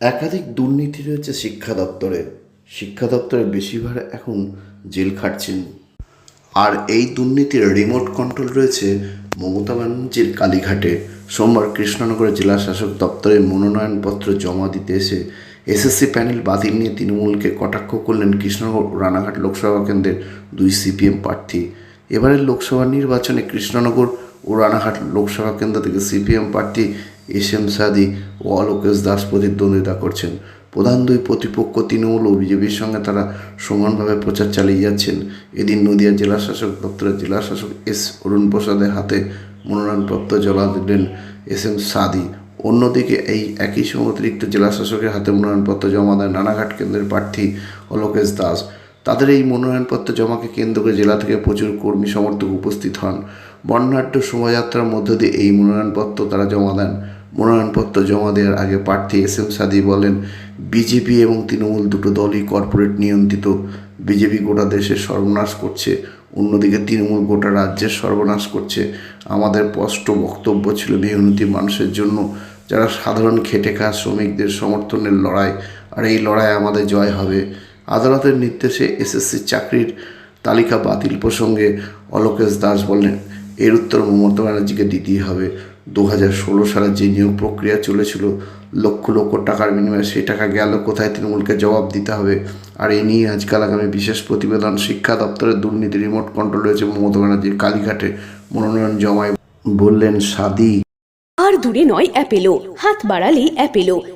একাধিক দুর্নীতি রয়েছে শিক্ষা দপ্তরে। শিক্ষা দপ্তরের বেশিরভাগ এখন জেল খাটছেন। আর এই দুর্নীতির রিমোট কন্ট্রোল রয়েছে মমতা ব্যানার্জির কালীঘাটে। সোমবার কৃষ্ণনগরের জেলা শাসক দপ্তরে মনোনয়নপত্র জমা দিতে এসে এসএসসি প্যানেল বাতিল নিয়ে তৃণমূলকে কটাক্ষ করলেন কৃষ্ণনগর রানাঘাট লোকসভা কেন্দ্রের দুই সিপিএম প্রার্থী। এবারের লোকসভা নির্বাচনে কৃষ্ণনগর ও রানাঘাট লোকসভা কেন্দ্র থেকে সিপিএম প্রার্থী এস এম সাদি ও অলোকেশ দাস প্রতিদ্বন্দ্বিতা করছেন। প্রধান দুই প্রতিপক্ষ তৃণমূল ও বিজেপির সঙ্গে তারা সমানভাবে প্রচার চালিয়ে যাচ্ছেন। এদিন নদিয়া জেলা শাসক দপ্তরের জেলা শাসক এস অরুণ প্রসাদের হাতে মনোনয়নপত্র জমা দিলেন এস এম সাদি। অন্যদিকে এই একই সময় অতিরিক্ত জেলা শাসকের হাতে মনোনয়নপত্র জমা দেন রানাঘাট কেন্দ্রের প্রার্থী অলোকেশ দাস। তাদের এই মনোনয়নপত্র জমাকে কেন্দ্র করে জেলা থেকে প্রচুর কর্মী সমর্থক উপস্থিত হন। বর্ণাঢ্য শোভাযাত্রার মধ্য দিয়ে এই মনোনয়নপত্র তারা জমা দেন। মনোনয়নপত্র জমা দেওয়ার আগে প্রার্থী এস এম সাদি বলেন, বিজেপি এবং তৃণমূল দুটো দলই কর্পোরেট নিয়ন্ত্রিত। বিজেপি গোটা দেশের সর্বনাশ করছে, অন্যদিকে তৃণমূল গোটা রাজ্যের সর্বনাশ করছে। আমাদের স্পষ্ট বক্তব্য ছিল মেহনতি মানুষের জন্য, যারা সাধারণ খেটে খাওয়া শ্রমিকদের সমর্থনের লড়াই, আর এই লড়াই আমাদের জয় হবে। আদালতের নির্দেশে এসএসসি চাকরির তালিকা বাতিল প্রসঙ্গে অলোকেশ দাস বলেন এর উত্তর মমতা ব্যানার্জিকে দিতেই হবে। দু হাজার ষোলো সালে যে নিয়োগ প্রক্রিয়া চলেছিল, লক্ষ লক্ষ টাকার বিনিময়ে সেই টাকা গেল কোথায় তৃণমূলকে জবাব দিতে হবে। আর এ নিয়ে আজকাল আগামী বিশেষ প্রতিবেদন, শিক্ষা দপ্তরের দুর্নীতি রিমোট কন্ট্রোল রয়েছে মমতা ব্যানার্জির কালীঘাটে। মনোনয়ন জমায় বললেন সাদি আর দূরে নয়, অ্যাপেলো। হাত বাড়ালেই Apollo.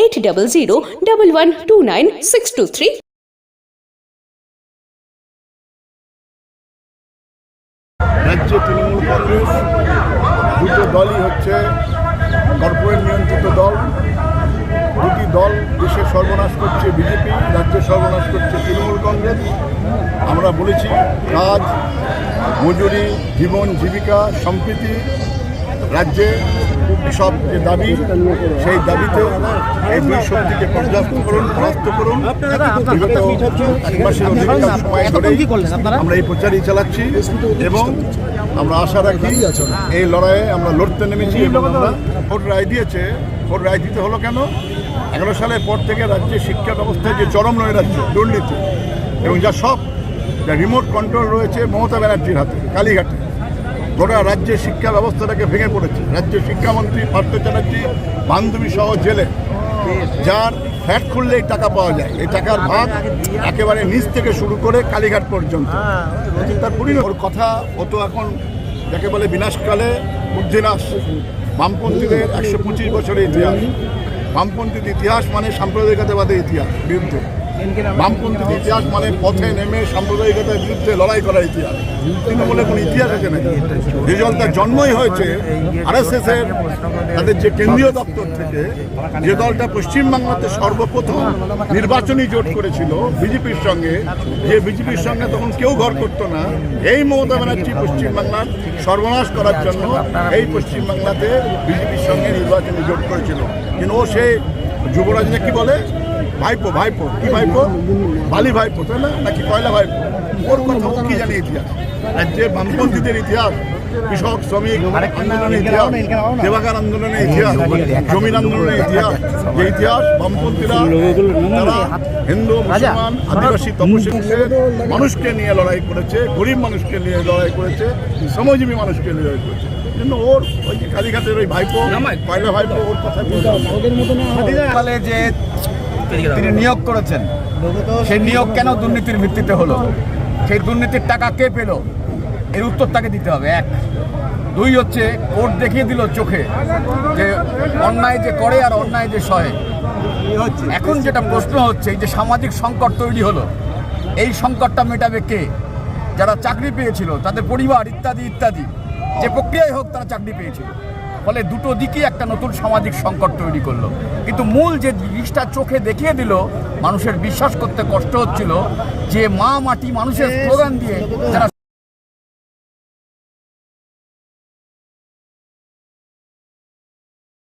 Eight double zero double one two nine six two three রাজ্যে তৃণমূল কংগ্রেস, দুটো দলই হচ্ছে কর্পোরেট নিয়ন্ত্রিত দল। দুটি দল দেশে সর্বনাশ করছে বিজেপি, রাজ্যে সর্বনাশ করছে তৃণমূল কংগ্রেস। আমরা বলেছি কাজ মজুরি, জীবন, জীবিকা, সম্প্রীতি, রাজ্যে এসব যে দাবি সেই দাবিতে এই দুই শক্তিকে পর্যাপ্ত করুন পরাস্ত করুন। বিগত এক মাসের অধিকাংশ সময় ধরেই আমরা এই প্রচারই চালাচ্ছি এবং আমরা আশা রাখি এই লড়াইয়ে আমরা লড়তে নেমেছি এবং আমরা ভোট রায় দিয়েছে। ভোট রায় দিতে হলো কেন? এগারো সালের পর থেকে রাজ্যের শিক্ষা ব্যবস্থায় যে চরম নৈরাজ্য দুর্নীতি এবং যা সব যা রিমোট কন্ট্রোল রয়েছে মমতা ব্যানার্জির হাতে কালীঘাটে। গোটা রাজ্যের শিক্ষা ব্যবস্থাটাকে ভেঙে পড়েছে। রাজ্যের শিক্ষামন্ত্রী পার্থ চ্যাটার্জি, বান্ধবী সহ জেলে। যার ফ্যাট খুললেই টাকা পাওয়া যায়। এই টাকার ভাগ একেবারে নিচ থেকে শুরু করে কালীঘাট পর্যন্ত। তার ওর কথা, ও তো এখন যাকে বলে বিনাশকালে বুদ্ধিনাশ। বামপন্থীদের একশো পঁচিশ বছরের ইতিহাস। বামপন্থীর ইতিহাস মানে সাম্প্রদায়িকতাবাদের ইতিহাস, বিরুদ্ধে। বামপন্থীর ইতিহাস মানে পথে নেমে সাম্প্রদায়িকতার বিরুদ্ধে লড়াই করার ইতিহাস। তৃণমূলের কোনো ইতিহাস আছে নাকি? দল তার জন্মই হয়েছে আরএসএস এর তাদের যে কেন্দ্রীয় দপ্তর থেকে যে দলটা পশ্চিমবাংলাতে সর্বপ্রথম নির্বাচনী জোট করেছিল বিজেপির সঙ্গে, যে বিজেপির সঙ্গে তখন কেউ ঘর করতো না, এই মমতা ব্যানার্জি পশ্চিমবাংলার সর্বনাশ করার জন্য এই পশ্চিমবাংলাতে বিজেপির সঙ্গে নির্বাচনী জোট করেছিল। কিন্তু ও সে যুবরাজ না কি বলে? ভাইপো ভাইপো। কি ভাইপো? বালি ভাইপো তাই না? নাকি কয়লা ভাইপো? ওর কথা ও কি জানে ইতিহাস? রাজ্যের বামপন্থীদের ইতিহাস কৃষক শ্রমিক আন্দোলনের ইতিহাস দেবাগার আন্দোলনের ইতিহাস জমির আন্দোলনের ইতিহাস যে ইতিহাস বামপন্থীরা তারা হিন্দু মুসলমান আদিবাসী তপশিলের মানুষকে নিয়ে লড়াই করেছে গরিব মানুষকে নিয়ে লড়াই করেছে শ্রমজীবী মানুষকে নিয়ে লড়াই করেছে। কিন্তু ওর ওই যে কালীঘাটের ওই ভাইপো কয়লা ভাইপো ওর কথা যে তিনি নিয়োগ করেছেন। সেই নিয়োগ কেন দুর্নীতির ভিত্তিতে হলো? সেই দুর্নীতির টাকা কে পেল? এর উত্তর তাকে দিতে হবে। এক। দুই হচ্ছে, কোর্ট দেখিয়ে দিল চোখে যে অন্যায় যে করে আর অন্যায় যে সহে। এখন যেটা প্রশ্ন হচ্ছে, এই যে সামাজিক সংকট তৈরি হলো, এই সংকটটা মেটাবে কে? যারা চাকরি পেয়েছিল, তাদের পরিবার ইত্যাদি ইত্যাদি। যে প্রক্রিয়ায় হোক, তারা চাকরি পেয়েছিল। ফলে দুটো দিকই একটা নতুন সামাজিক সংকট তৈরি করল। কিন্তু মূল যে জিনিসটা চোখে দেখিয়ে দিল মানুষের বিশ্বাস করতে কষ্ট হচ্ছিল যে মা মাটি মানুষের স্লোগান দিয়ে যারা